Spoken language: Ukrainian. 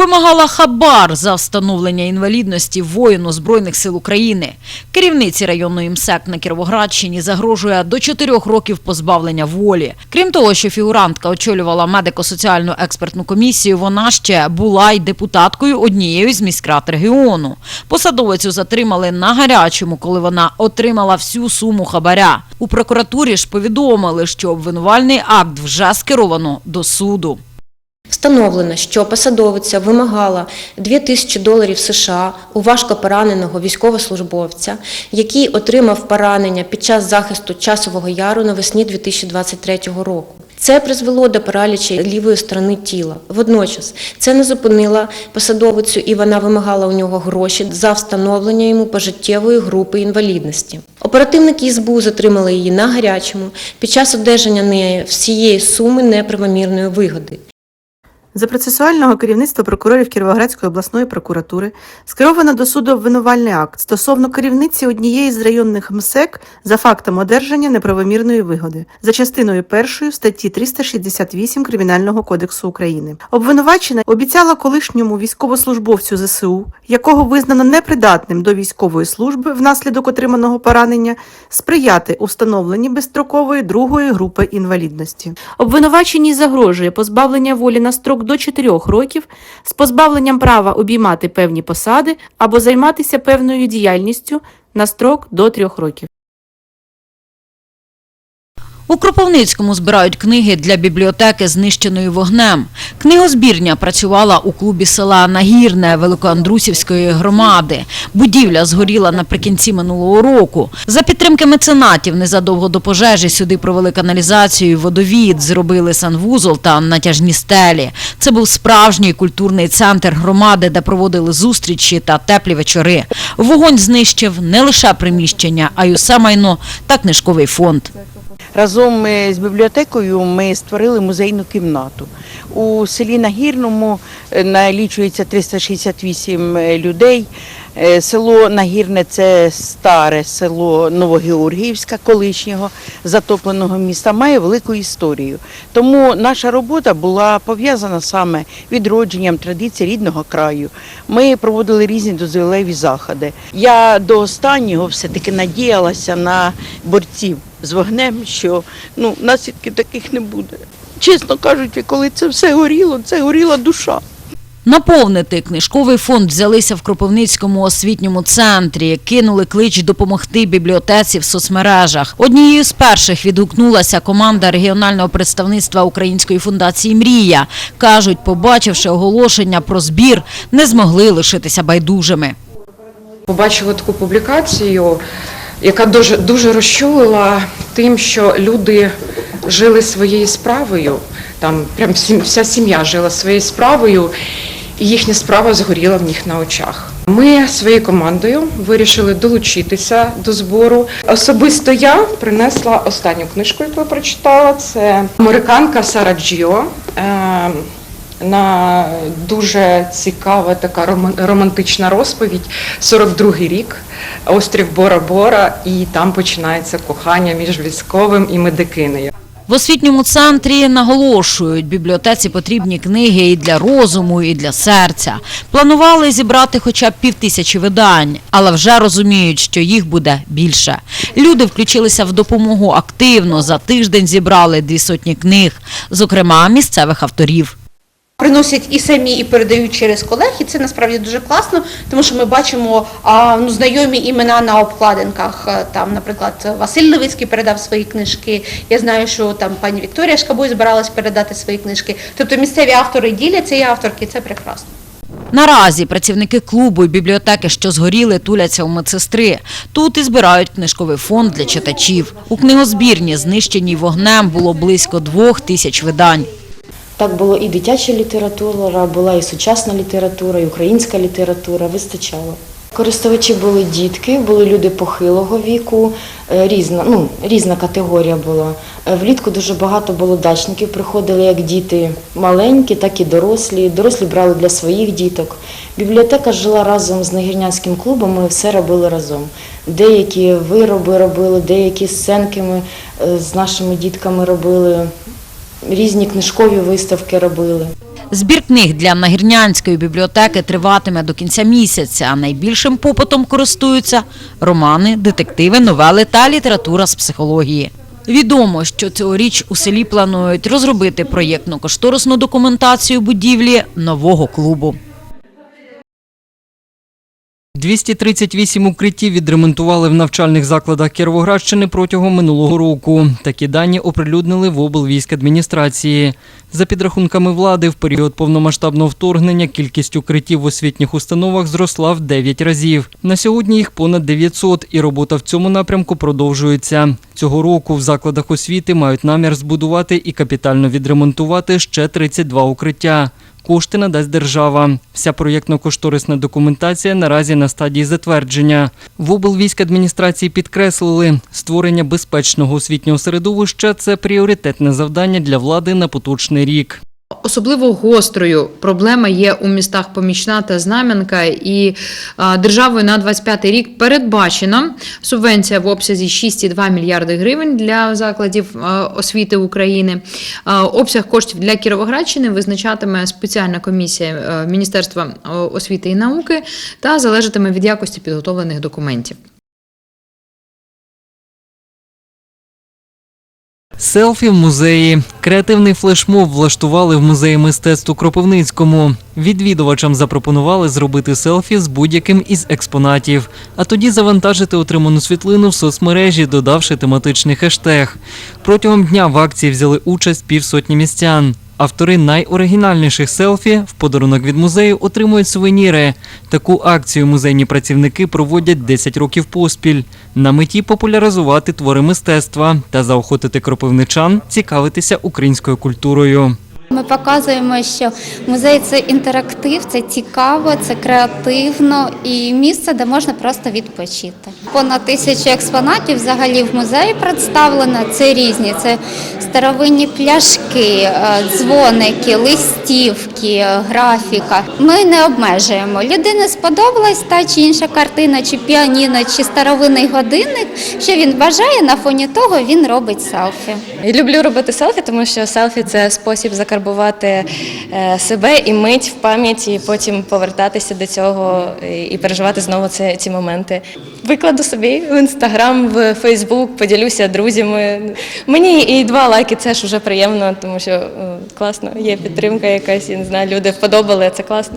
Вимагала хабар за встановлення інвалідності воїну Збройних сил України. Керівниці районної МСЕК на Кіровоградщині загрожує до 4 років позбавлення волі. Крім того, що фігурантка очолювала медико-соціальну експертну комісію, вона ще була й депутаткою однієї з міськрад регіону. Посадовицю затримали на гарячому, коли вона отримала всю суму хабаря. У прокуратурі ж повідомили, що обвинувальний акт вже скеровано до суду. Встановлено, що посадовиця вимагала 2 тисячі доларів США у важко пораненого військовослужбовця, який отримав поранення під час захисту часового яру навесні 2023 року. Це призвело до паралічі лівої сторони тіла. Водночас це не зупинило посадовицю, і вона вимагала у нього гроші за встановлення йому пожиттєвої групи інвалідності. Оперативники СБУ затримали її на гарячому під час одержання неї всієї суми неправомірної вигоди. За процесуального керівництва прокурорів Кіровоградської обласної прокуратури скеровано до суду обвинувальний акт стосовно керівниці однієї з районних МСЕК за фактом одержання неправомірної вигоди за частиною першої статті 368 Кримінального кодексу України. Обвинувачена обіцяла колишньому військовослужбовцю ЗСУ, якого визнано непридатним до військової служби внаслідок отриманого поранення, сприяти у безстрокової другої групи інвалідності. Обвинуваченій загрожує позбавлення волі на строк до 4 років з позбавленням права обіймати певні посади або займатися певною діяльністю на строк до 3 років. У Кропивницькому збирають книги для бібліотеки, знищеної вогнем. Книгозбірня працювала у клубі села Нагірне Великоандрусівської громади. Будівля згоріла наприкінці минулого року. За підтримки меценатів незадовго до пожежі сюди провели каналізацію, і водовід, зробили санвузол та натяжні стелі. Це був справжній культурний центр громади, де проводили зустрічі та теплі вечори. Вогонь знищив не лише приміщення, а й усе майно та книжковий фонд. Разом е, з бібліотекою ми створили музейну кімнату. У селі Нагірному е, налічується 368 людей. Е, Село Нагірне це старе село Новогеоргіївська, колишнього затопленого міста, має велику історію. Тому наша робота була пов'язана саме відродженням традицій рідного краю. Ми проводили різні дозвілеві заходи. Я до останнього все-таки надіялася на борців з вогнем, що ну, наслідків таких не буде. Чесно кажучи, коли це все горіло, це горіла душа. Наповнити книжковий фонд взялися в Кропивницькому освітньому центрі. Кинули клич допомогти бібліотеці в соцмережах. Однією з перших відгукнулася команда регіонального представництва Української фундації Мрія. Кажуть, побачивши оголошення про збір, не змогли лишитися байдужими. побачила таку публікацію, яка дуже, дуже розчулила тим, що люди жили своєю справою, там прям всі- вся сім'я жила своєю справою, і їхня справа згоріла в них на очах. Ми своєю командою вирішили долучитися до збору. Особисто я принесла останню книжку, яку я прочитала. Це американка Сара Джіо. На дуже цікава така роман- романтична розповідь. 42-й рік, острів Бора-Бора, і там починається кохання між військовим і медикинею. В освітньому центрі наголошують, бібліотеці потрібні книги і для розуму, і для серця. Планували зібрати хоча б півтисячі видань, але вже розуміють, що їх буде більше. Люди включилися в допомогу активно. За тиждень зібрали дві сотні книг, зокрема місцевих авторів. Приносять і самі, і передають через колег, і це насправді дуже класно, тому що ми бачимо ну, знайомі імена на обкладинках. Е, Там, наприклад, Василь Левицький передав свої книжки. Я знаю, що там пані Вікторія Шкабой збиралась передати свої книжки. Тобто місцеві автори діляться і авторки, це прекрасно. Наразі працівники клубу і бібліотеки, що згоріли, туляться у медсестри. Тут і збирають книжковий фонд для читачів. У книгозбірні, знищеній вогнем, було близько двох тисяч видань. Так було і дитяча література, була і сучасна література, і українська література, вистачало. Користувачі були дітки, були люди похилого віку, е, різна, ну, різна категорія була. Е, Влітку дуже багато було дачників, приходили як діти маленькі, так і дорослі. Дорослі брали для своїх діток. Бібліотека жила разом з Нагірнянським клубом, ми все робили разом. Деякі вироби робили, деякі сценки ми е, з нашими дітками робили, різні книжкові виставки робили. Збір книг для Нагірнянської бібліотеки триватиме до кінця місяця. А найбільшим попитом користуються романи, детективи, новели та література з психології. Відомо, що цьогоріч у селі планують розробити проєктно-кошторисну документацію будівлі нового клубу. 238 укриттів відремонтували в навчальних закладах Кіровоградщини протягом минулого року. Такі дані оприлюднили в облвійськадміністрації. За підрахунками влади, в період повномасштабного вторгнення кількість укриттів в освітніх установах зросла в 9 разів. На сьогодні їх понад 900, і робота в цьому напрямку продовжується. Цього року в закладах освіти мають намір збудувати і капітально відремонтувати ще 32 укриття. Кошти надасть держава. Вся проєктно-кошторисна документація наразі на стадії затвердження. В облвійськадміністрації підкреслили, створення безпечного освітнього середовища це пріоритетне завдання для влади на поточний рік. Особливо гострою проблема є у містах Помічна та Знам'янка, і державою на 25 рік передбачена субвенція в обсязі 6,2 мільярди гривень для закладів освіти України. Обсяг коштів для Кіровоградщини визначатиме спеціальна комісія е, Міністерства е, освіти і науки та залежатиме від якості підготовлених документів. Селфі в музеї. Креативний флешмоб влаштували в музеї мистецтв у Кропивницькому. Відвідувачам запропонували зробити селфі з будь-яким із експонатів, а тоді завантажити отриману світлину в соцмережі, додавши тематичний хештег. Протягом дня в акції взяли участь півсотні містян. Автори найоригінальніших селфі в подарунок від музею отримують сувеніри. Таку акцію музейні працівники проводять 10 років поспіль. На меті популяризувати твори мистецтва та заохотити кропивничан цікавитися українською культурою. Ми показуємо, що музей це інтерактив, це цікаво, це креативно і місце, де можна просто відпочити. Понад тисячу експонатів взагалі в музеї представлено. Це різні, це старовинні пляшки, е, дзвоники, листівки, графіка. Ми не обмежуємо. Людині сподобалась та чи інша картина, чи піаніно, чи старовинний годинник. Що він бажає, на фоні того він робить селфі. Я люблю робити селфі, тому що селфі це спосіб закарбувати е, себе і мить в пам'яті, і потім повертатися до цього і- і переживати знову ці, ці моменти. Викладу собі в інстаграм, в Фейсбук, поділюся друзями. Мені і два лайки це ж вже приємно, тому що е, класно, є підтримка якась, я не знаю, люди вподобали, це класно.